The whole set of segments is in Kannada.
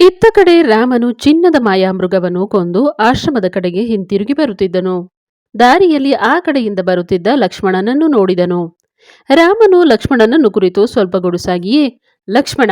ಇತ್ತ ಕಡೆ ರಾಮನು ಚಿನ್ನದ ಮಾಯಾಮೃಗವನ್ನು ಕೊಂದು ಆಶ್ರಮದ ಕಡೆಗೆ ಹಿಂತಿರುಗಿ ಬರುತ್ತಿದ್ದನು. ದಾರಿಯಲ್ಲಿ ಆ ಕಡೆಯಿಂದ ಬರುತ್ತಿದ್ದ ಲಕ್ಷ್ಮಣನನ್ನು ನೋಡಿದನು. ರಾಮನು ಲಕ್ಷ್ಮಣನನ್ನು ಕುರಿತು ಸ್ವಲ್ಪ ಗುಡುಸಾಗಿಯೇ, ಲಕ್ಷ್ಮಣ,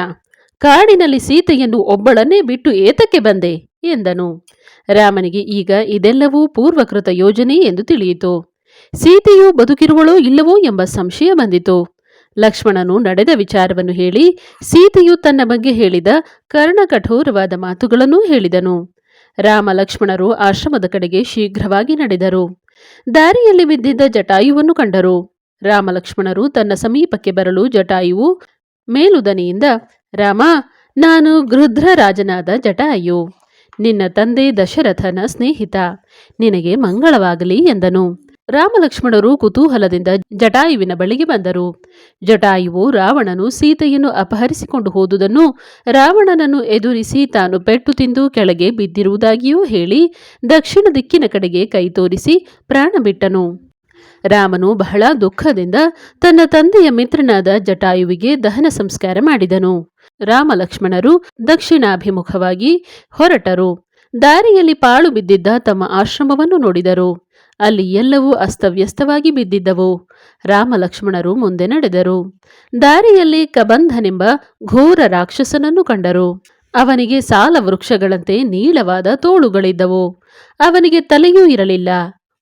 ಕಾಡಿನಲ್ಲಿ ಸೀತೆಯನ್ನು ಒಬ್ಬಳನ್ನೇ ಬಿಟ್ಟು ಏತಕ್ಕೆ ಬಂದೆ? ಎಂದನು. ರಾಮನಿಗೆ ಈಗ ಇದೆಲ್ಲವೂ ಪೂರ್ವಕೃತ ಯೋಜನೆ ಎಂದು ತಿಳಿಯಿತು. ಸೀತೆಯು ಬದುಕಿರುವಳೋ ಇಲ್ಲವೋ ಎಂಬ ಸಂಶಯ ಬಂದಿತು. ಲಕ್ಷ್ಮಣನು ನಡೆದ ವಿಚಾರವನ್ನು ಹೇಳಿ ಸೀತೆಯು ತನ್ನ ಬಗ್ಗೆ ಹೇಳಿದ ಕರ್ಣಕಠೋರವಾದ ಮಾತುಗಳನ್ನೂ ಹೇಳಿದನು. ರಾಮ ಲಕ್ಷ್ಮಣರು ಆಶ್ರಮದ ಕಡೆಗೆ ಶೀಘ್ರವಾಗಿ ನಡೆದರು. ದಾರಿಯಲ್ಲಿ ಬಿದ್ದಿದ್ದ ಜಟಾಯುವನ್ನು ಕಂಡರು. ರಾಮ ಲಕ್ಷ್ಮಣರು ತನ್ನ ಸಮೀಪಕ್ಕೆ ಬರಲು ಜಟಾಯುವು ಮೇಲುದನಿಯಿಂದ, ರಾಮ, ನಾನು ಗೃಧ್ರ ರಾಜನಾದ ಜಟಾಯು. ನಿನ್ನ ತಂದೆ ದಶರಥನ ಸ್ನೇಹಿತ. ನಿನಗೆ ಮಂಗಳವಾಗಲಿ ಎಂದನು. ರಾಮಲಕ್ಷ್ಮಣರು ಕುತೂಹಲದಿಂದ ಜಟಾಯುವಿನ ಬಳಿಗೆ ಬಂದರು. ಜಟಾಯುವು ರಾವಣನು ಸೀತೆಯನ್ನು ಅಪಹರಿಸಿಕೊಂಡು ಹೋದುದನ್ನು ರಾವಣನನ್ನು ಎದುರಿಸಿ ತಾನು ಪೆಟ್ಟು ತಿಂದು ಕೆಳಗೆ ಬಿದ್ದಿರುವುದಾಗಿಯೂ ಹೇಳಿ ದಕ್ಷಿಣ ದಿಕ್ಕಿನ ಕಡೆಗೆ ಕೈ ತೋರಿಸಿ ಪ್ರಾಣ ಬಿಟ್ಟನು. ರಾಮನು ಬಹಳ ದುಃಖದಿಂದ ತನ್ನ ತಂದೆಯ ಮಿತ್ರನಾದ ಜಟಾಯುವಿಗೆ ದಹನ ಸಂಸ್ಕಾರ ಮಾಡಿದನು. ರಾಮಲಕ್ಷ್ಮಣರು ದಕ್ಷಿಣಾಭಿಮುಖವಾಗಿ ಹೊರಟರು. ದಾರಿಯಲ್ಲಿ ಪಾಳು ಬಿದ್ದಿದ್ದ ತಮ್ಮ ಆಶ್ರಮವನ್ನು ನೋಡಿದರು. ಅಲ್ಲಿ ಎಲ್ಲವೂ ಅಸ್ತವ್ಯಸ್ತವಾಗಿ ಬಿದ್ದಿದ್ದವು. ರಾಮ ಲಕ್ಷ್ಮಣರು ಮುಂದೆ ನಡೆದರು. ದಾರಿಯಲ್ಲಿ ಕಬಂಧನೆಂಬ ಘೋರ ರಾಕ್ಷಸನನ್ನು ಕಂಡರು. ಅವನಿಗೆ ಸಾಲ ವೃಕ್ಷಗಳಂತೆ ನೀಳವಾದ ತೋಳುಗಳಿದ್ದವು. ಅವನಿಗೆ ತಲೆಯೂ ಇರಲಿಲ್ಲ.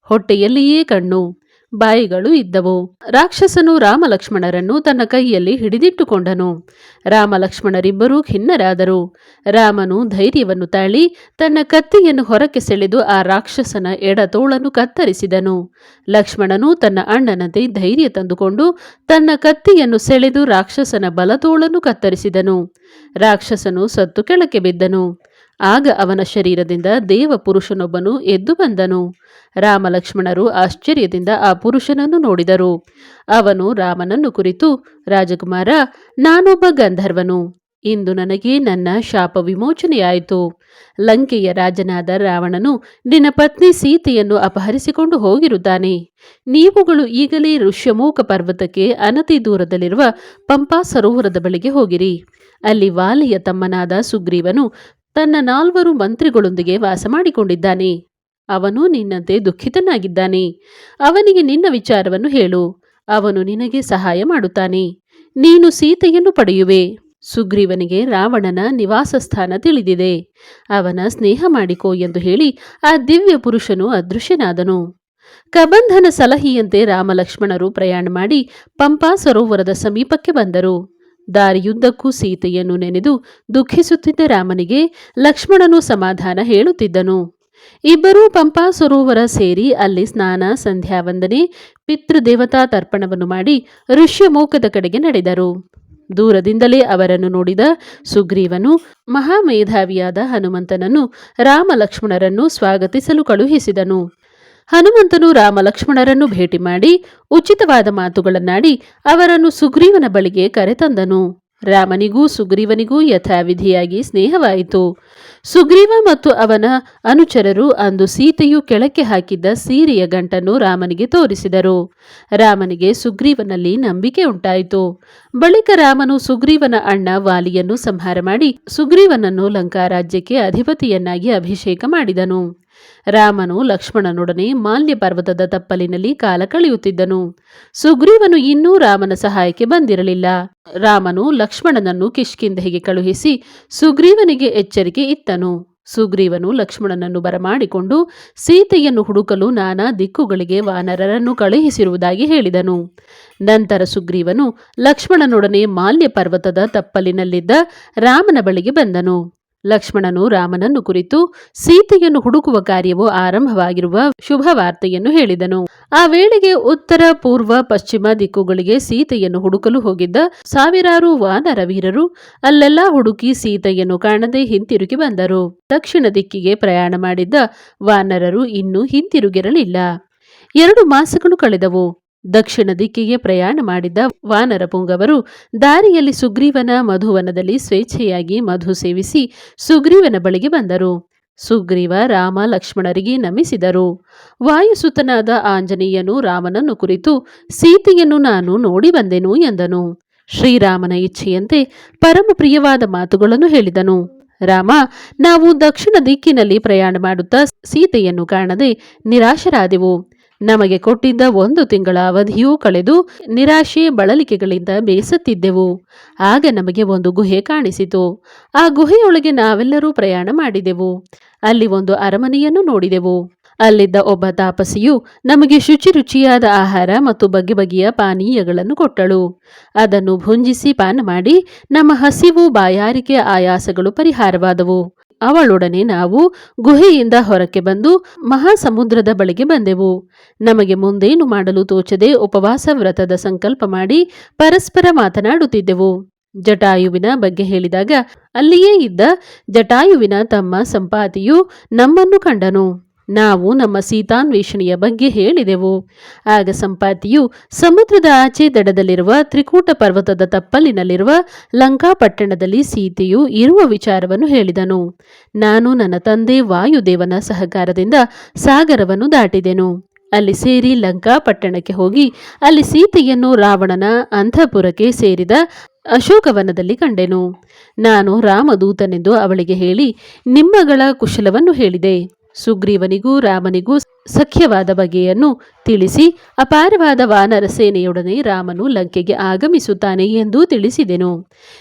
ಹೊಟ್ಟೆಯಲ್ಲಿಯೇ ಕಣ್ಣು. ಬಾಯಿಗಳು ಇದ್ದವು. ರಾಕ್ಷಸನು ರಾಮಲಕ್ಷ್ಮಣರನ್ನು ತನ್ನ ಕೈಯಲ್ಲಿ ಹಿಡಿದಿಟ್ಟುಕೊಂಡನು. ರಾಮಲಕ್ಷ್ಮಣರಿಬ್ಬರೂ ಖಿನ್ನರಾದರು. ರಾಮನು ಧೈರ್ಯವನ್ನು ತಾಳಿ ತನ್ನ ಕತ್ತಿಯನ್ನು ಹೊರಕ್ಕೆ ಸೆಳೆದು ಆ ರಾಕ್ಷಸನ ಎಡತೋಳನ್ನು ಕತ್ತರಿಸಿದನು. ಲಕ್ಷ್ಮಣನು ತನ್ನ ಅಣ್ಣನಂತೆ ಧೈರ್ಯ ತಂದುಕೊಂಡು ತನ್ನ ಕತ್ತಿಯನ್ನು ಸೆಳೆದು ರಾಕ್ಷಸನ ಬಲತೋಳನ್ನು ಕತ್ತರಿಸಿದನು. ರಾಕ್ಷಸನು ಸತ್ತು ಕೆಳಕ್ಕೆ ಬಿದ್ದನು. ಆಗ ಅವನ ಶರೀರದಿಂದ ದೇವ ಪುರುಷನೊಬ್ಬನು ಎದ್ದು ಬಂದನು. ರಾಮಲಕ್ಷ್ಮಣರು ಆಶ್ಚರ್ಯದಿಂದ ಆ ಪುರುಷನನ್ನು ನೋಡಿದರು. ಅವನು ರಾಮನನ್ನು ಕುರಿತು, ರಾಜಕುಮಾರ, ನಾನೊಬ್ಬ ಗಂಧರ್ವನು. ಇಂದು ನನಗೆ ನನ್ನ ಶಾಪ ವಿಮೋಚನೆಯಾಯಿತು. ಲಂಕೆಯ ರಾಜನಾದ ರಾವಣನು ನಿನ್ನ ಪತ್ನಿ ಸೀತೆಯನ್ನು ಅಪಹರಿಸಿಕೊಂಡು ಹೋಗಿರುತ್ತಾನೆ. ನೀವುಗಳು ಈಗಲೇ ಋಷ್ಯಮೂಕ ಪರ್ವತಕ್ಕೆ ಅನತಿ ದೂರದಲ್ಲಿರುವ ಪಂಪಾ ಸರೋವರದ ಬಳಿಗೆ ಹೋಗಿರಿ. ಅಲ್ಲಿ ವಾಲಿಯ ತಮ್ಮನಾದ ಸುಗ್ರೀವನು ತನ್ನ ನಾಲ್ವರು ಮಂತ್ರಿಗಳೊಂದಿಗೆ ವಾಸ ಮಾಡಿಕೊಂಡಿದ್ದಾನೆ. ಅವನು ನಿನ್ನಂತೆ ದುಃಖಿತನಾಗಿದ್ದಾನೆ. ಅವನಿಗೆ ನಿನ್ನ ವಿಚಾರವನ್ನು ಹೇಳು. ಅವನು ನಿನಗೆ ಸಹಾಯ ಮಾಡುತ್ತಾನೆ. ನೀನು ಸೀತೆಯನ್ನು ಪಡೆಯುವೆ. ಸುಗ್ರೀವನಿಗೆ ರಾವಣನ ನಿವಾಸ ಸ್ಥಾನ ತಿಳಿದಿದೆ. ಅವನ ಸ್ನೇಹ ಮಾಡಿಕೋ ಎಂದು ಹೇಳಿ ಆ ದಿವ್ಯ ಪುರುಷನು ಅದೃಶ್ಯನಾದನು. ಕಬಂಧನ ಸಲಹೆಯಂತೆ ರಾಮಲಕ್ಷ್ಮಣರು ಪ್ರಯಾಣ ಮಾಡಿ ಪಂಪಾ ಸರೋವರದ ಸಮೀಪಕ್ಕೆ ಬಂದರು. ದಾರಿಯುದ್ದಕ್ಕೂ ಸೀತೆಯನ್ನು ನೆನೆದು ದುಃಖಿಸುತ್ತಿದ್ದ ರಾಮನಿಗೆ ಲಕ್ಷ್ಮಣನು ಸಮಾಧಾನ ಹೇಳುತ್ತಿದ್ದನು. ಇಬ್ಬರೂ ಪಂಪಾ ಸರೋವರ ಸೇರಿ ಅಲ್ಲಿ ಸ್ನಾನ ಸಂಧ್ಯಾ ವಂದನೆ ಪಿತೃದೇವತಾ ತರ್ಪಣವನ್ನು ಮಾಡಿ ಋಷ್ಯಮೋಕದ ಕಡೆಗೆ ನಡೆದರು. ದೂರದಿಂದಲೇ ಅವರನ್ನು ನೋಡಿದ ಸುಗ್ರೀವನು, ಮಹಾಮೇಧಾವಿಯಾದ ಹನುಮಂತನನ್ನು ರಾಮ ಲಕ್ಷ್ಮಣರನ್ನು ಸ್ವಾಗತಿಸಲು ಕಳುಹಿಸಿದನು. ಹನುಮಂತನು ರಾಮ ಲಕ್ಷ್ಮಣರನ್ನು ಭೇಟಿ ಮಾಡಿ ಉಚಿತವಾದ ಮಾತುಗಳನ್ನಾಡಿ ಅವರನ್ನು ಸುಗ್ರೀವನ ಬಳಿಗೆ ಕರೆತಂದನು. ರಾಮನಿಗೂ ಸುಗ್ರೀವನಿಗೂ ಯಥಾವಿಧಿಯಾಗಿ ಸ್ನೇಹವಾಯಿತು. ಸುಗ್ರೀವ ಮತ್ತು ಅವನ ಅನುಚರರು ಅಂದು ಸೀತೆಯು ಕೆಳಕ್ಕೆ ಹಾಕಿದ್ದ ಸೀರೆಯ ಗಂಟನ್ನು ರಾಮನಿಗೆ ತೋರಿಸಿದರು. ರಾಮನಿಗೆ ಸುಗ್ರೀವನಲ್ಲಿ ನಂಬಿಕೆ ಉಂಟಾಯಿತು. ಬಳಿಕ ರಾಮನು ಸುಗ್ರೀವನ ಅಣ್ಣ ವಾಲಿಯನ್ನು ಸಂಹಾರ ಮಾಡಿ ಸುಗ್ರೀವನನ್ನು ಲಂಕಾರಾಜ್ಯಕ್ಕೆ ಅಧಿಪತಿಯನ್ನಾಗಿ ಅಭಿಷೇಕ ಮಾಡಿದನು. ರಾಮನು ಲಕ್ಷ್ಮಣನೊಡನೆ ಮಾಲ್ಯ ಪರ್ವತದ ತಪ್ಪಲಿನಲ್ಲಿ ಕಾಲ ಕಳೆಯುತ್ತಿದ್ದನು. ಸುಗ್ರೀವನು ಇನ್ನೂ ರಾಮನ ಸಹಾಯಕ್ಕೆ ಬಂದಿರಲಿಲ್ಲ. ರಾಮನು ಲಕ್ಷ್ಮಣನನ್ನು ಕಿಷ್ಕಿಂಧೆಗೆ ಕಳುಹಿಸಿ ಸುಗ್ರೀವನಿಗೆ ಎಚ್ಚರಿಕೆ ಇತ್ತನು. ಸುಗ್ರೀವನು ಲಕ್ಷ್ಮಣನನ್ನು ಬರಮಾಡಿಕೊಂಡು ಸೀತೆಯನ್ನು ಹುಡುಕಲು ನಾನಾ ದಿಕ್ಕುಗಳಿಗೆ ವಾನರರನ್ನು ಕಳುಹಿಸಿರುವುದಾಗಿ ಹೇಳಿದನು. ನಂತರ ಸುಗ್ರೀವನು ಲಕ್ಷ್ಮಣನೊಡನೆ ಮಾಲ್ಯ ಪರ್ವತದ ತಪ್ಪಲಿನಲ್ಲಿದ್ದ ರಾಮನ ಬಳಿಗೆ ಬಂದನು. ಲಕ್ಷ್ಮಣನು ರಾಮನನ್ನು ಕುರಿತು ಸೀತೆಯನ್ನು ಹುಡುಕುವ ಕಾರ್ಯವು ಆರಂಭವಾಗಿರುವ ಶುಭ ವಾರ್ತೆಯನ್ನು ಹೇಳಿದನು. ಆ ವೇಳೆಗೆ ಉತ್ತರ, ಪೂರ್ವ, ಪಶ್ಚಿಮ ದಿಕ್ಕುಗಳಿಗೆ ಸೀತೆಯನ್ನು ಹುಡುಕಲು ಹೋಗಿದ್ದ ಸಾವಿರಾರು ವಾನರ ವೀರರು ಅಲ್ಲೆಲ್ಲ ಹುಡುಕಿ ಸೀತೆಯನ್ನು ಕಾಣದೆ ಹಿಂತಿರುಗಿ ಬಂದರು. ದಕ್ಷಿಣ ದಿಕ್ಕಿಗೆ ಪ್ರಯಾಣ ಮಾಡಿದ್ದ ವಾನರರು ಇನ್ನೂ ಹಿಂತಿರುಗಿರಲಿಲ್ಲ. ಎರಡು ಮಾಸಗಳು ಕಳೆದವು. ದಕ್ಷಿಣ ದಿಕ್ಕಿಗೆ ಪ್ರಯಾಣ ಮಾಡಿದ್ದ ವಾನರಪುಂಗವರು ದಾರಿಯಲ್ಲಿ ಸುಗ್ರೀವನ ಮಧುವನದಲ್ಲಿ ಸ್ವೇಚ್ಛೆಯಾಗಿ ಮಧು ಸೇವಿಸಿ ಸುಗ್ರೀವನ ಬಳಿಗೆ ಬಂದರು. ಸುಗ್ರೀವ ರಾಮ ಲಕ್ಷ್ಮಣರಿಗೆ ನಮಿಸಿದರು. ವಾಯುಸುತನಾದ ಆಂಜನೇಯನು ರಾಮನನ್ನು ಕುರಿತು, ಸೀತೆಯನ್ನು ನಾನು ನೋಡಿ ಬಂದೆನು ಎಂದನು. ಶ್ರೀರಾಮನ ಇಚ್ಛೆಯಂತೆ ಪರಮ ಪ್ರಿಯವಾದ ಮಾತುಗಳನ್ನು ಹೇಳಿದನು. ರಾಮ, ನಾವು ದಕ್ಷಿಣ ದಿಕ್ಕಿನಲ್ಲಿ ಪ್ರಯಾಣ ಮಾಡುತ್ತಾ ಸೀತೆಯನ್ನು ಕಾಣದೆ ನಿರಾಶರಾದೆವು. ನಮಗೆ ಕೊಟ್ಟಿದ್ದ ಒಂದು ತಿಂಗಳ ಅವಧಿಯೂ ಕಳೆದು ನಿರಾಶೆ ಬಳಲಿಕೆಗಳಿಂದ ಬೇಸತ್ತಿದ್ದೆವು. ಆಗ ನಮಗೆ ಒಂದು ಗುಹೆ ಕಾಣಿಸಿತು. ಆ ಗುಹೆಯೊಳಗೆ ನಾವೆಲ್ಲರೂ ಪ್ರಯಾಣ ಮಾಡಿದೆವು. ಅಲ್ಲಿ ಒಂದು ಅರಮನೆಯನ್ನು ನೋಡಿದೆವು. ಅಲ್ಲಿದ್ದ ಒಬ್ಬ ತಾಪಸಿಯು ನಮಗೆ ಶುಚಿ ರುಚಿಯಾದ ಆಹಾರ ಮತ್ತು ಬಗೆ ಬಗೆಯ ಪಾನೀಯಗಳನ್ನು ಕೊಟ್ಟಳು. ಅದನ್ನು ಭುಂಜಿಸಿ ಪಾನ ಮಾಡಿ ನಮ್ಮ ಹಸಿವು ಬಾಯಾರಿಕೆ ಆಯಾಸಗಳು ಪರಿಹಾರವಾದವು. ಅವಳೊಡನೆ ನಾವು ಗುಹೆಯಿಂದ ಹೊರಕ್ಕೆ ಬಂದು ಮಹಾಸಮುದ್ರದ ಬಳಿಗೆ ಬಂದೆವು. ನಮಗೆ ಮುಂದೇನು ಮಾಡಲು ತೋಚದೆ ಉಪವಾಸ ವ್ರತದ ಸಂಕಲ್ಪ ಮಾಡಿ ಪರಸ್ಪರ ಮಾತನಾಡುತ್ತಿದ್ದೆವು. ಜಟಾಯುವಿನ ಬಗ್ಗೆ ಹೇಳಿದಾಗ ಅಲ್ಲಿಯೇ ಇದ್ದ ಜಟಾಯುವಿನ ತಮ್ಮ ಸಂಪಾತಿಯು ನಮ್ಮನ್ನು ಕಂಡನು. ನಾವು ನಮ್ಮ ಸೀತಾನ್ವೇಷಣೆಯ ಬಗ್ಗೆ ಹೇಳಿದೆವು. ಆಗ ಸಂಪಾತಿಯು ಸಮುದ್ರದ ಆಚೆ ದಡದಲ್ಲಿರುವ ತ್ರಿಕೂಟ ಪರ್ವತದ ತಪ್ಪಲಿನಲ್ಲಿರುವ ಲಂಕಾಪಟ್ಟಣದಲ್ಲಿ ಸೀತೆಯು ಇರುವ ವಿಚಾರವನ್ನು ಹೇಳಿದನು. ನಾನು ನನ್ನ ತಂದೆ ವಾಯುದೇವನ ಸಹಕಾರದಿಂದ ಸಾಗರವನ್ನು ದಾಟಿದೆನು. ಅಲ್ಲಿ ಸೇರಿ ಲಂಕಾಪಟ್ಟಣಕ್ಕೆ ಹೋಗಿ ಅಲ್ಲಿ ಸೀತೆಯನ್ನು ರಾವಣನ ಅಂತಃಪುರಕ್ಕೆ ಸೇರಿದ ಅಶೋಕವನದಲ್ಲಿ ಕಂಡೆನು. ನಾನು ರಾಮದೂತನೆಂದು ಅವಳಿಗೆ ಹೇಳಿ, ನಿಮ್ಮಗಳ ಕುಶಲವನ್ನು ಹೇಳಿದೆ. ಸುಗ್ರೀವನಿಗೂ ರಾಮನಿಗೂ ಸಖ್ಯವಾದ ಬಗೆಯನ್ನು ತಿಳಿಸಿ ಅಪಾರವಾದ ವಾನರ ಸೇನೆಯೊಡನೆ ರಾಮನು ಲಂಕೆಗೆ ಆಗಮಿಸುತ್ತಾನೆ ಎಂದು ತಿಳಿಸಿದೆನು.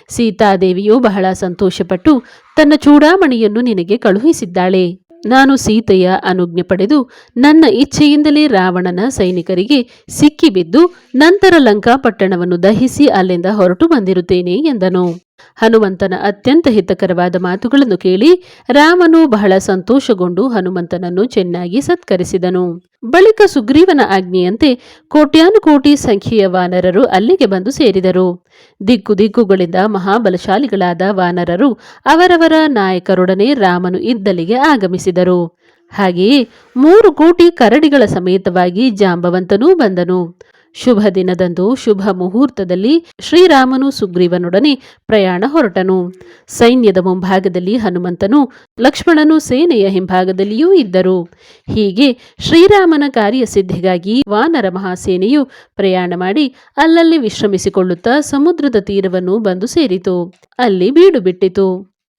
ಸೀತಾದೇವಿಯು ಬಹಳ ಸಂತೋಷಪಟ್ಟು ತನ್ನ ಚೂಡಾಮಣಿಯನ್ನು ನಿನಗೆ ಕಳುಹಿಸಿದ್ದಾಳೆ. ನಾನು ಸೀತೆಯ ಅನುಜ್ಞೆ ಪಡೆದು ನನ್ನ ಇಚ್ಛೆಯಿಂದಲೇ ರಾವಣನ ಸೈನಿಕರಿಗೆ ಸಿಕ್ಕಿಬಿದ್ದು ನಂತರ ಲಂಕಾಪಟ್ಟಣವನ್ನು ದಹಿಸಿ ಅಲ್ಲಿಂದ ಹೊರಟು ಬಂದಿರುತ್ತೇನೆ ಎಂದನು. ಹನುಮಂತನ ಅತ್ಯಂತ ಹಿತಕರವಾದ ಮಾತುಗಳನ್ನು ಕೇಳಿ ರಾಮನು ಬಹಳ ಸಂತೋಷಗೊಂಡು ಹನುಮಂತನನ್ನು ಚೆನ್ನಾಗಿ ಸತ್ಕರಿಸಿದನು. ಬಳಿಕ ಸುಗ್ರೀವನ ಆಜ್ಞೆಯಂತೆ ಕೋಟ್ಯಾನುಕೋಟಿ ಸಂಖ್ಯೆಯ ವಾನರರು ಅಲ್ಲಿಗೆ ಬಂದು ಸೇರಿದರು. ದಿಕ್ಕು ದಿಕ್ಕುಗಳಿಂದ ಮಹಾಬಲಶಾಲಿಗಳಾದ ವಾನರರು ಅವರವರ ನಾಯಕರೊಡನೆ ರಾಮನು ಇದ್ದಲಿಗೆ ಆಗಮಿಸಿದರು. ಹಾಗೆಯೇ ಮೂರು ಕೋಟಿ ಕರಡಿಗಳ ಸಮೇತವಾಗಿ ಜಾಂಬವಂತನೂ ಬಂದನು. ಶುಭ ದಿನದಂದು ಶುಭ ಮುಹೂರ್ತದಲ್ಲಿ ಶ್ರೀರಾಮನು ಸುಗ್ರೀವನೊಡನೆ ಪ್ರಯಾಣ ಹೊರಟನು. ಸೈನ್ಯದ ಮುಂಭಾಗದಲ್ಲಿ ಹನುಮಂತನು ಲಕ್ಷ್ಮಣನು ಸೇನೆಯ ಹಿಂಭಾಗದಲ್ಲಿಯೂ ಇದ್ದರು. ಹೀಗೆ ಶ್ರೀರಾಮನ ಕಾರ್ಯಸಿದ್ಧಿಗಾಗಿ ವಾನರ ಮಹಾಸೇನೆಯು ಪ್ರಯಾಣ ಮಾಡಿ ಅಲ್ಲಲ್ಲಿ ವಿಶ್ರಮಿಸಿಕೊಳ್ಳುತ್ತಾ ಸಮುದ್ರದ ತೀರವನ್ನು ಬಂದು ಸೇರಿತು. ಅಲ್ಲಿ ಬೀಡು ಬಿಟ್ಟಿತು.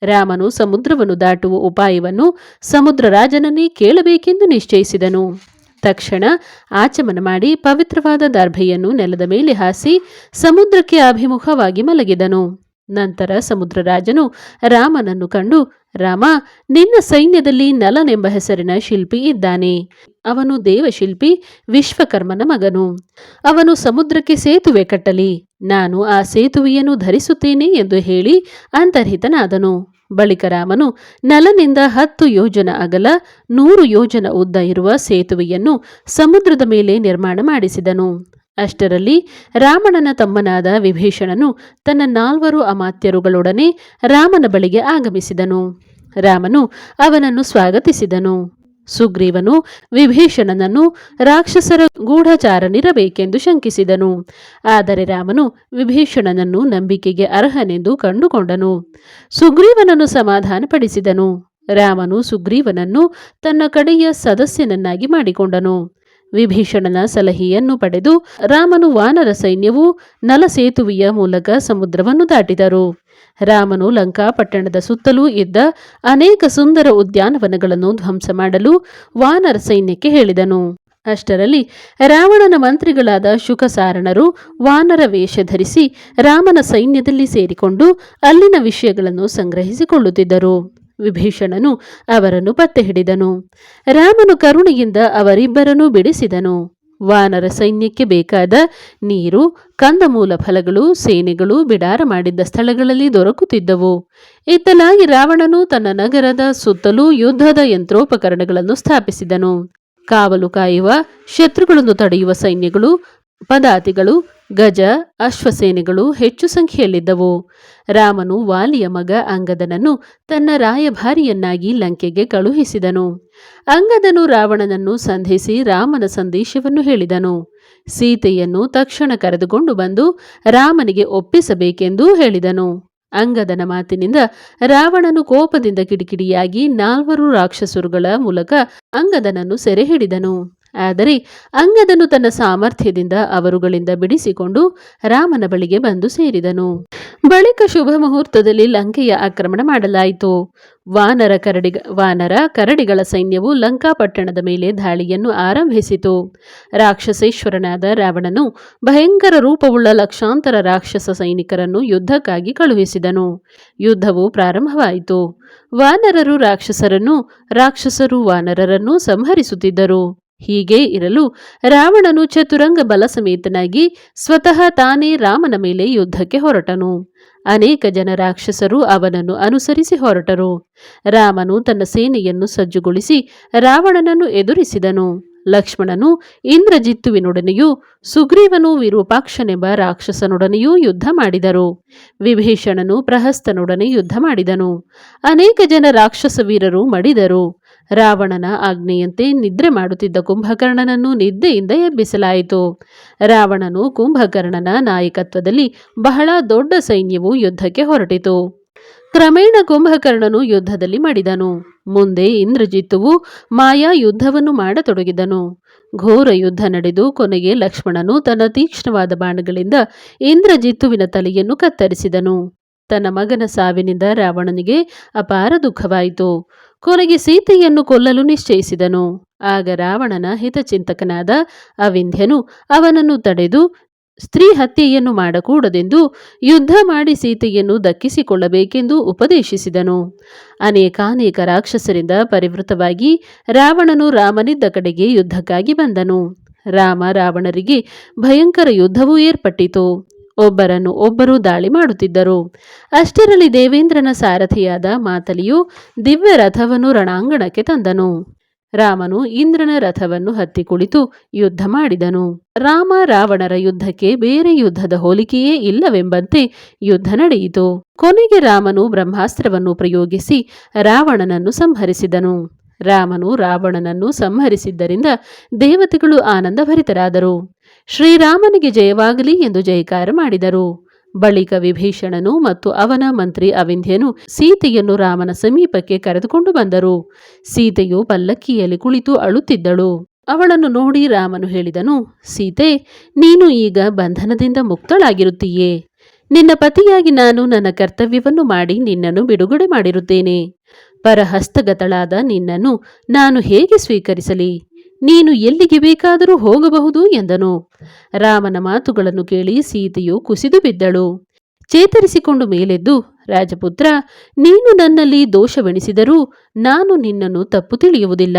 ರಾಮನು ಸಮುದ್ರವನ್ನು ದಾಟುವ ಉಪಾಯವನ್ನು ಸಮುದ್ರ ರಾಜನನ್ನೇ ಕೇಳಬೇಕೆಂದು ನಿಶ್ಚಯಿಸಿದನು. ತಕ್ಷಣ ಆಚಮನ ಮಾಡಿ ಪವಿತ್ರವಾದ ದರ್ಭೆಯನ್ನು ನೆಲದ ಮೇಲೆ ಹಾಸಿ ಸಮುದ್ರಕ್ಕೆ ಅಭಿಮುಖವಾಗಿ ಮಲಗಿದನು. ನಂತರ ಸಮುದ್ರರಾಜನು ರಾಮನನ್ನು ಕಂಡು, ರಾಮ, ನಿನ್ನ ಸೈನ್ಯದಲ್ಲಿ ನಲನೆಂಬ ಹೆಸರಿನ ಶಿಲ್ಪಿ ಇದ್ದಾನೆ. ಅವನು ದೇವಶಿಲ್ಪಿ, ವಿಶ್ವಕರ್ಮನ ಮಗನು. ಅವನು ಸಮುದ್ರಕ್ಕೆ ಸೇತುವೆ ಕಟ್ಟಲಿ. ನಾನು ಆ ಸೇತುವೆಯನ್ನು ಧರಿಸುತ್ತೇನೆ ಎಂದು ಹೇಳಿ ಅಂತರ್ಹಿತನಾದನು. ಬಳಿಕ ರಾಮನು, ನಲನಿಂದ ಹತ್ತು ಯೋಜನ ಅಗಲ, ನೂರು ಯೋಜನ ಉದ್ದ ಇರುವ ಸೇತುವೆಯನ್ನು ಸಮುದ್ರದ ಮೇಲೆ ನಿರ್ಮಾಣ ಮಾಡಿಸಿದನು. ಅಷ್ಟರಲ್ಲಿ ರಾಮಣನ ತಮ್ಮನಾದ ವಿಭೀಷಣನು ತನ್ನ ನಾಲ್ವರು ಅಮಾತ್ಯರುಗಳೊಡನೆ ರಾಮನ ಬಳಿಗೆ ಆಗಮಿಸಿದನು. ರಾಮನು ಅವನನ್ನು ಸ್ವಾಗತಿಸಿದನು. ಸುಗ್ರೀವನು ವಿಭೀಷಣನನ್ನು ರಾಕ್ಷಸರ ಗೂಢಚಾರನಿರಬೇಕೆಂದು ಶಂಕಿಸಿದನು. ಆದರೆ ರಾಮನು ವಿಭೀಷಣನನ್ನು ನಂಬಿಕೆಗೆ ಅರ್ಹನೆಂದು ಕಂಡುಕೊಂಡನು. ಸುಗ್ರೀವನನ್ನು ಸಮಾಧಾನಪಡಿಸಿದನು. ರಾಮನು ಸುಗ್ರೀವನನ್ನು ತನ್ನ ಕಡೆಯ ಸದಸ್ಯನನ್ನಾಗಿ ಮಾಡಿಕೊಂಡನು. ವಿಭೀಷಣನ ಸಲಹೆಯನ್ನು ಪಡೆದು ರಾಮನು ವಾನರ ಸೈನ್ಯವು ನಲಸೇತುವೆಯ ಮೂಲಕ ಸಮುದ್ರವನ್ನು ದಾಟಿದರು. ರಾಮನು ಲಂಕಾಪಟ್ಟಣದ ಸುತ್ತಲೂ ಇದ್ದ ಅನೇಕ ಸುಂದರ ಉದ್ಯಾನವನಗಳನ್ನು ಧ್ವಂಸ ಮಾಡಲು ವಾನರ ಸೈನ್ಯಕ್ಕೆ ಹೇಳಿದನು. ಅಷ್ಟರಲ್ಲಿ ರಾವಣನ ಮಂತ್ರಿಗಳಾದ ಶುಕಸಾರಣರು ವಾನರ ವೇಷ ಧರಿಸಿ ರಾಮನ ಸೈನ್ಯದಲ್ಲಿ ಸೇರಿಕೊಂಡು ಅಲ್ಲಿನ ವಿಷಯಗಳನ್ನು ಸಂಗ್ರಹಿಸಿಕೊಳ್ಳುತ್ತಿದ್ದರು. ವಿಭೀಷಣನು ಅವರನ್ನು ಪತ್ತೆ ಹಿಡಿದನು ರಾಮನು ಕರುಣೆಯಿಂದ ಅವರಿಬ್ಬರನ್ನು ಬಿಡಿಸಿದನು. ವಾನರ ಸೈನ್ಯಕ್ಕೆ ಬೇಕಾದ ನೀರು, ಕಂದಮೂಲ ಫಲಗಳು, ಸೇನೆಗಳು ಬಿಡಾರ ಮಾಡಿದ್ದ ಸ್ಥಳಗಳಲ್ಲಿ ದೊರಕುತ್ತಿದ್ದವು. ಇತ್ತಲಾಗಿ ರಾವಣನು ತನ್ನ ನಗರದ ಸುತ್ತಲೂ ಯುದ್ಧದ ಯಂತ್ರೋಪಕರಣಗಳನ್ನು ಸ್ಥಾಪಿಸಿದನು. ಕಾವಲು ಕಾಯುವ ಶತ್ರುಗಳನ್ನು ತಡೆಯುವ ಸೈನ್ಯಗಳು, ಪದಾತಿಗಳು ಗಜ, ಅಶ್ವಸೇನೆಗಳು ಹೆಚ್ಚು ಸಂಖ್ಯೆಯಲ್ಲಿದ್ದವು. ರಾಮನು ವಾಲಿಯ ಮಗ ಅಂಗದನನ್ನು ತನ್ನ ರಾಯಭಾರಿಯನ್ನಾಗಿ ಲಂಕೆಗೆ ಕಳುಹಿಸಿದನು. ಅಂಗದನು ರಾವಣನನ್ನು ಸಂಧಿಸಿ ರಾಮನ ಸಂದೇಶವನ್ನು ಹೇಳಿದನು. ಸೀತೆಯನ್ನು ತಕ್ಷಣ ಕರೆದುಕೊಂಡು ಬಂದು ರಾಮನಿಗೆ ಒಪ್ಪಿಸಬೇಕೆಂದೂ ಹೇಳಿದನು. ಅಂಗದನ ಮಾತಿನಿಂದ ರಾವಣನು ಕೋಪದಿಂದ ಕಿಡಿಕಿಡಿಯಾಗಿ ನಾಲ್ವರು ರಾಕ್ಷಸರುಗಳ ಮೂಲಕ ಅಂಗದನನ್ನು ಸೆರೆ ಹಿಡಿದನು ಆದರೆ ಅಂಗದನು ತನ್ನ ಸಾಮರ್ಥ್ಯದಿಂದ ಅವರುಗಳಿಂದ ಬಿಡಿಸಿಕೊಂಡು ರಾಮನ ಬಳಿಗೆ ಬಂದು ಸೇರಿದನು. ಬಳಿಕ ಶುಭ ಮುಹೂರ್ತದಲ್ಲಿ ಲಂಕೆಯ ಆಕ್ರಮಣ ಮಾಡಲಾಯಿತು. ವಾನರ ಕರಡಿ, ವಾನರ ಕರಡಿಗಳ ಸೈನ್ಯವು ಲಂಕಾಪಟ್ಟಣದ ಮೇಲೆ ದಾಳಿಯನ್ನು ಆರಂಭಿಸಿತು. ರಾಕ್ಷಸೇಶ್ವರನಾದ ರಾವಣನು ಭಯಂಕರ ರೂಪವುಳ್ಳ ಲಕ್ಷಾಂತರ ರಾಕ್ಷಸ ಸೈನಿಕರನ್ನು ಯುದ್ಧಕ್ಕಾಗಿ ಕಳುಹಿಸಿದನು. ಯುದ್ಧವು ಪ್ರಾರಂಭವಾಯಿತು. ವಾನರರು ರಾಕ್ಷಸರನ್ನು, ರಾಕ್ಷಸರು ವಾನರರನ್ನು ಸಂಹರಿಸುತ್ತಿದ್ದರು. ಹೀಗೆ ಇರಲು ರಾವಣನು ಚತುರಂಗ ಬಲ ಸಮೇತನಾಗಿ ಸ್ವತಃ ತಾನೇ ರಾಮನ ಮೇಲೆ ಯುದ್ಧಕ್ಕೆ ಹೊರಟನು. ಅನೇಕ ಜನ ರಾಕ್ಷಸರು ಅವನನ್ನು ಅನುಸರಿಸಿ ಹೊರಟರು. ರಾಮನು ತನ್ನ ಸೇನೆಯನ್ನು ಸಜ್ಜುಗೊಳಿಸಿ ರಾವಣನನ್ನು ಎದುರಿಸಿದನು. ಲಕ್ಷ್ಮಣನು ಇಂದ್ರಜಿತ್ತುವಿನೊಡನೆಯೂ ಸುಗ್ರೀವನು ವಿರೂಪಾಕ್ಷನೆಂಬ ರಾಕ್ಷಸನೊಡನೆಯೂ ಯುದ್ಧ ಮಾಡಿದರು. ವಿಭೀಷಣನು ಪ್ರಹಸ್ತನೊಡನೆ ಯುದ್ಧ ಮಾಡಿದನು. ಅನೇಕ ಜನ ರಾಕ್ಷಸ ವೀರರು ಮಡಿದರು. ರಾವಣನ ಆಜ್ಞೆಯಂತೆ ನಿದ್ರೆ ಮಾಡುತ್ತಿದ್ದ ಕುಂಭಕರ್ಣನನ್ನು ನಿದ್ದೆಯಿಂದ ಎಬ್ಬಿಸಲಾಯಿತು. ರಾವಣನು ಕುಂಭಕರ್ಣನ ನಾಯಕತ್ವದಲ್ಲಿ ಬಹಳ ದೊಡ್ಡ ಸೈನ್ಯವು ಯುದ್ಧಕ್ಕೆ ಹೊರಟಿತು. ಕ್ರಮೇಣ ಕುಂಭಕರ್ಣನು ಯುದ್ಧದಲ್ಲಿ ಮಡಿದನು. ಮುಂದೆ ಇಂದ್ರಜಿತ್ತುವು ಮಾಯಾ ಯುದ್ಧವನ್ನು ಮಾಡತೊಡಗಿದನು. ಘೋರ ಯುದ್ಧ ನಡೆದು ಕೊನೆಗೆ ಲಕ್ಷ್ಮಣನು ತನ್ನ ತೀಕ್ಷ್ಣವಾದ ಬಾಣಗಳಿಂದ ಇಂದ್ರಜಿತ್ತುವಿನ ತಲೆಯನ್ನು ಕತ್ತರಿಸಿದನು. ತನ್ನ ಮಗನ ಸಾವಿನಿಂದ ರಾವಣನಿಗೆ ಅಪಾರ ದುಃಖವಾಯಿತು. ಕೊನೆಗೆ ಸೀತೆಯನ್ನು ಕೊಲ್ಲಲು ನಿಶ್ಚಯಿಸಿದನು. ಆಗ ರಾವಣನ ಹಿತಚಿಂತಕನಾದ ಅವಿಂಧ್ಯನು ಅವನನ್ನು ತಡೆದು ಸ್ತ್ರೀ ಹತ್ಯೆಯನ್ನು ಮಾಡಕೂಡದೆಂದು ಯುದ್ಧ ಮಾಡಿ ಸೀತೆಯನ್ನು ದಕ್ಕಿಸಿಕೊಳ್ಳಬೇಕೆಂದು ಉಪದೇಶಿಸಿದನು. ಅನೇಕಾನೇಕ ರಾಕ್ಷಸರಿಂದ ಪರಿವೃತವಾಗಿ ರಾವಣನು ರಾಮನಿದ್ದ ಕಡೆಗೆ ಯುದ್ಧಕ್ಕಾಗಿ ಬಂದನು. ರಾಮ ರಾವಣರಿಗೆ ಭಯಂಕರ ಯುದ್ಧವೂ ಏರ್ಪಟ್ಟಿತು. ಒಬ್ಬರನ್ನು ಒಬ್ಬರು ದಾಳಿ ಮಾಡುತ್ತಿದ್ದರು. ಅಷ್ಟರಲ್ಲಿ ದೇವೇಂದ್ರನ ಸಾರಥಿಯಾದ ಮಾತಲಿಯು ದಿವ್ಯ ರಥವನ್ನು ರಣಾಂಗಣಕ್ಕೆ ತಂದನು. ರಾಮನು ಇಂದ್ರನ ರಥವನ್ನು ಹತ್ತಿ ಕುಳಿತು ಯುದ್ಧ ಮಾಡಿದನು. ರಾಮ ರಾವಣರ ಯುದ್ಧಕ್ಕೆ ಬೇರೆ ಯುದ್ಧದ ಹೋಲಿಕೆಯೇ ಇಲ್ಲವೆಂಬಂತೆ ಯುದ್ಧ ನಡೆಯಿತು. ಕೊನೆಗೆ ರಾಮನು ಬ್ರಹ್ಮಾಸ್ತ್ರವನ್ನು ಪ್ರಯೋಗಿಸಿ ರಾವಣನನ್ನು ಸಂಹರಿಸಿದನು. ರಾಮನು ರಾವಣನನ್ನು ಸಂಹರಿಸಿದ್ದರಿಂದ ದೇವತೆಗಳು ಆನಂದಭರಿತರಾದರು. ಶ್ರೀರಾಮನಿಗೆ ಜಯವಾಗಲಿ ಎಂದು ಜಯಕಾರ ಮಾಡಿದರು. ಬಳಿಕ ವಿಭೀಷಣನು ಮತ್ತು ಅವನ ಮಂತ್ರಿ ಅವಿಂಧ್ಯನು ಸೀತೆಯನ್ನು ರಾಮನ ಸಮೀಪಕ್ಕೆ ಕರೆದುಕೊಂಡು ಬಂದರು. ಸೀತೆಯು ಪಲ್ಲಕ್ಕಿಯಲ್ಲಿ ಕುಳಿತು ಅಳುತ್ತಿದ್ದಳು. ಅವಳನ್ನು ನೋಡಿ ರಾಮನು ಹೇಳಿದನು, ಸೀತೆ, ನೀನು ಈಗ ಬಂಧನದಿಂದ ಮುಕ್ತಳಾಗಿರುತ್ತೀಯೇ. ನಿನ್ನ ಪತಿಯಾಗಿ ನಾನು ನನ್ನ ಕರ್ತವ್ಯವನ್ನು ಮಾಡಿ ನಿನ್ನನ್ನು ಬಿಡುಗಡೆ ಮಾಡಿರುತ್ತೇನೆ. ಪರಹಸ್ತಗತಳಾದ ನಿನ್ನನ್ನು ನಾನು ಹೇಗೆ ಸ್ವೀಕರಿಸಲಿ? ನೀನು ಎಲ್ಲಿಗೆ ಬೇಕಾದರೂ ಹೋಗಬಹುದು ಎಂದನು. ರಾಮನ ಮಾತುಗಳನ್ನು ಕೇಳಿ ಸೀತೆಯು ಕುಸಿದು ಬಿದ್ದಳು. ಚೇತರಿಸಿಕೊಂಡು ಮೇಲೆದ್ದು, ರಾಜಪುತ್ರ, ನೀನು ನನ್ನಲ್ಲಿ ದೋಷವೆಣಿಸಿದರೂ ನಾನು ನಿನ್ನನ್ನು ತಪ್ಪು ತಿಳಿಯುವುದಿಲ್ಲ.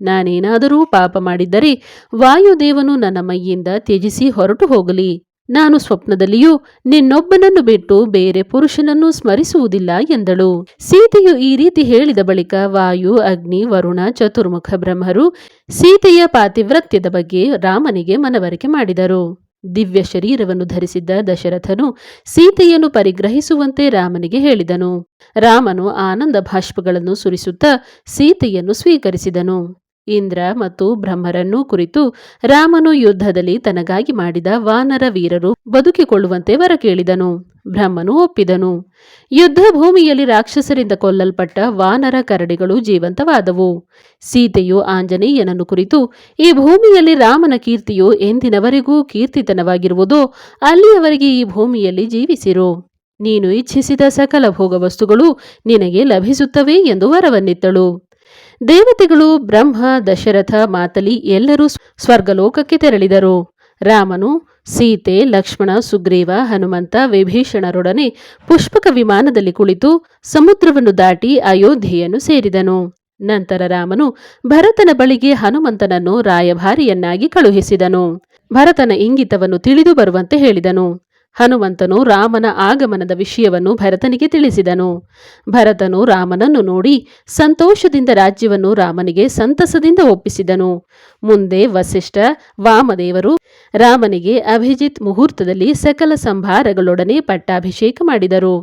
ನಾನೇನಾದರೂ ಪಾಪ ಮಾಡಿದ್ದರೆ ವಾಯುದೇವನು ನನ್ನ ಮೈಯಿಂದ ತ್ಯಜಿಸಿ ಹೊರಟು ಹೋಗಲಿ. ನಾನು ಸ್ವಪ್ನದಲ್ಲಿಯೂ ನಿನ್ನೊಬ್ಬನನ್ನು ಬಿಟ್ಟು ಬೇರೆ ಪುರುಷನನ್ನು ಸ್ಮರಿಸುವುದಿಲ್ಲ ಎಂದಳು. ಸೀತೆಯು ಈ ರೀತಿ ಹೇಳಿದ ಬಳಿಕ ವಾಯು, ಅಗ್ನಿ, ವರುಣ, ಚತುರ್ಮುಖ ಬ್ರಹ್ಮರು ಸೀತೆಯ ಪಾತಿವ್ರತ್ಯದ ಬಗ್ಗೆ ರಾಮನಿಗೆ ಮನವರಿಕೆ ಮಾಡಿದರು. ದಿವ್ಯ ಶರೀರವನ್ನು ಧರಿಸಿದ್ದ ದಶರಥನು ಸೀತೆಯನ್ನು ಪರಿಗ್ರಹಿಸುವಂತೆ ರಾಮನಿಗೆ ಹೇಳಿದನು. ರಾಮನು ಆನಂದ ಭಾಷ್ಪಗಳನ್ನು ಸುರಿಸುತ್ತಾ ಸೀತೆಯನ್ನು ಸ್ವೀಕರಿಸಿದನು. ಇಂದ್ರ ಮತ್ತು ಬ್ರಹ್ಮರನ್ನು ಕುರಿತು ರಾಮನು ಯುದ್ಧದಲ್ಲಿ ತನಗಾಗಿ ಮಾಡಿದ ವಾನರ ವೀರರು ಬದುಕಿಕೊಳ್ಳುವಂತೆ ವರ ಕೇಳಿದನು ಬ್ರಹ್ಮನು ಒಪ್ಪಿದನು. ಯುದ್ಧ ಭೂಮಿಯಲ್ಲಿ ರಾಕ್ಷಸರಿಂದ ಕೊಲ್ಲಲ್ಪಟ್ಟ ವಾನರ ಕರಡಿಗಳು ಜೀವಂತವಾದವು. ಸೀತೆಯು ಆಂಜನೇಯನನ್ನು ಕುರಿತು, ಈ ಭೂಮಿಯಲ್ಲಿ ರಾಮನ ಕೀರ್ತಿಯು ಎಂದಿನವರೆಗೂ ಕೀರ್ತಿತನವಾಗಿರುವುದೋ, ಅಲ್ಲಿಯವರೆಗೆ ಈ ಭೂಮಿಯಲ್ಲಿ ಜೀವಿಸಿರು. ನೀನು ಇಚ್ಛಿಸಿದ ಸಕಲ ಭೋಗ ವಸ್ತುಗಳು ನಿನಗೆ ಲಭಿಸುತ್ತವೆ ಎಂದು ವರವನ್ನಿತ್ತಳು. ದೇವತೆಗಳು ಬ್ರಹ್ಮ, ದಶರಥ, ಮಾತಲಿ ಎಲ್ಲರೂ ಸ್ವರ್ಗಲೋಕಕ್ಕೆ ತೆರಳಿದರು. ರಾಮನು, ಸೀತೆ, ಲಕ್ಷ್ಮಣ, ಸುಗ್ರೀವ, ಹನುಮಂತ, ವಿಭೀಷಣರೊಡನೆ ಪುಷ್ಪಕ ವಿಮಾನದಲ್ಲಿ ಕುಳಿತು ಸಮುದ್ರವನ್ನು ದಾಟಿ ಅಯೋಧ್ಯೆಯನ್ನು ಸೇರಿದನು. ನಂತರ ರಾಮನು ಭರತನ ಬಳಿಗೆ ಹನುಮಂತನನ್ನು ರಾಯಭಾರಿಯನ್ನಾಗಿ ಕಳುಹಿಸಿದನು. ಭರತನ ಇಂಗಿತವನ್ನು ತಿಳಿದು ಬರುವಂತೆ ಹೇಳಿದನು. ಹನುಮಂತನು ರಾಮನ ಆಗಮನದ ವಿಷಯವನ್ನು ಭರತನಿಗೆ ತಿಳಿಸಿದನು. ಭರತನು ರಾಮನನ್ನು ನೋಡಿ ಸಂತೋಷದಿಂದ ರಾಜ್ಯವನ್ನು ರಾಮನಿಗೆ ಸಂತಸದಿಂದ ಒಪ್ಪಿಸಿದನು. ಮುಂದೆ ವಸಿಷ್ಠ ವಾಮದೇವರು ರಾಮನಿಗೆ ಅಭಿಜಿತ್ ಮುಹೂರ್ತದಲ್ಲಿ ಸಕಲ ಸಂಭಾರಗಳೊಡನೆ ಪಟ್ಟಾಭಿಷೇಕ ಮಾಡಿದರು.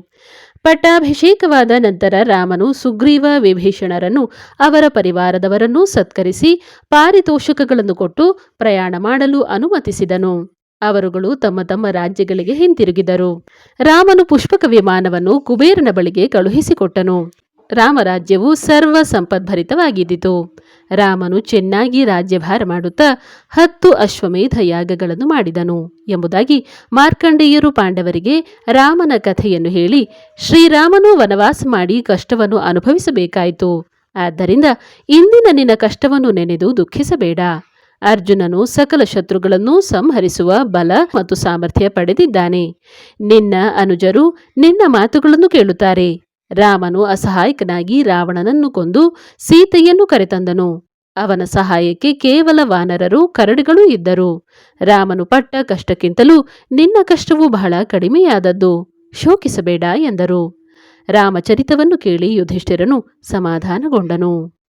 ಪಟ್ಟಾಭಿಷೇಕವಾದ ನಂತರ ರಾಮನು ಸುಗ್ರೀವ ವಿಭೀಷಣರನ್ನು ಅವರ ಪರಿವಾರದವರನ್ನು ಸತ್ಕರಿಸಿ ಪಾರಿತೋಷಕಗಳನ್ನು ಕೊಟ್ಟು ಪ್ರಯಾಣ ಮಾಡಲು ಅನುಮತಿಸಿದನು. ಅವರುಗಳು ತಮ್ಮ ತಮ್ಮ ರಾಜ್ಯಗಳಿಗೆ ಹಿಂತಿರುಗಿದರು. ರಾಮನು ಪುಷ್ಪಕ ವಿಮಾನವನ್ನು ಕುಬೇರನ ಬಳಿಗೆ ಕಳುಹಿಸಿಕೊಟ್ಟನು. ರಾಮರಾಜ್ಯವು ಸರ್ವ ಸಂಪದ್ಭರಿತವಾಗಿದ್ದಿತು. ರಾಮನು ಚೆನ್ನಾಗಿ ರಾಜ್ಯಭಾರ ಮಾಡುತ್ತಾ ಹತ್ತು ಅಶ್ವಮೇಧ ಯಾಗಗಳನ್ನು ಮಾಡಿದನು ಎಂಬುದಾಗಿ ಮಾರ್ಕಂಡೇಯರು ಪಾಂಡವರಿಗೆ ರಾಮನ ಕಥೆಯನ್ನು ಹೇಳಿ ಶ್ರೀರಾಮನು ವನವಾಸ ಮಾಡಿ ಕಷ್ಟವನ್ನು ಅನುಭವಿಸಬೇಕಾಯಿತು. ಆದ್ದರಿಂದ ಇಂದಿನ ನಿನ್ನ ಕಷ್ಟವನ್ನು ನೆನೆದು ದುಃಖಿಸಬೇಡ. ಅರ್ಜುನನು ಸಕಲ ಶತ್ರುಗಳನ್ನು ಸಂಹರಿಸುವ ಬಲ ಮತ್ತು ಸಾಮರ್ಥ್ಯ ಪಡೆದಿದ್ದಾನೆ. ನಿನ್ನ ಅನುಜರು ನಿನ್ನ ಮಾತುಗಳನ್ನು ಕೇಳುತ್ತಾರೆ. ರಾಮನು ಅಸಹಾಯಕನಾಗಿ ರಾವಣನನ್ನು ಕೊಂದು ಸೀತೆಯನ್ನು ಕರೆತಂದನು. ಅವನ ಸಹಾಯಕ್ಕೆ ಕೇವಲ ವಾನರರು, ಕರಡಿಗಳು ಇದ್ದರು. ರಾಮನು ಪಟ್ಟ ಕಷ್ಟಕ್ಕಿಂತಲೂ ನಿನ್ನ ಕಷ್ಟವು ಬಹಳ ಕಡಿಮೆಯಾದದ್ದು. ಶೋಕಿಸಬೇಡ ಎಂದರು. ರಾಮಚರಿತವನ್ನು ಕೇಳಿ ಯುಧಿಷ್ಠಿರನು ಸಮಾಧಾನಗೊಂಡನು.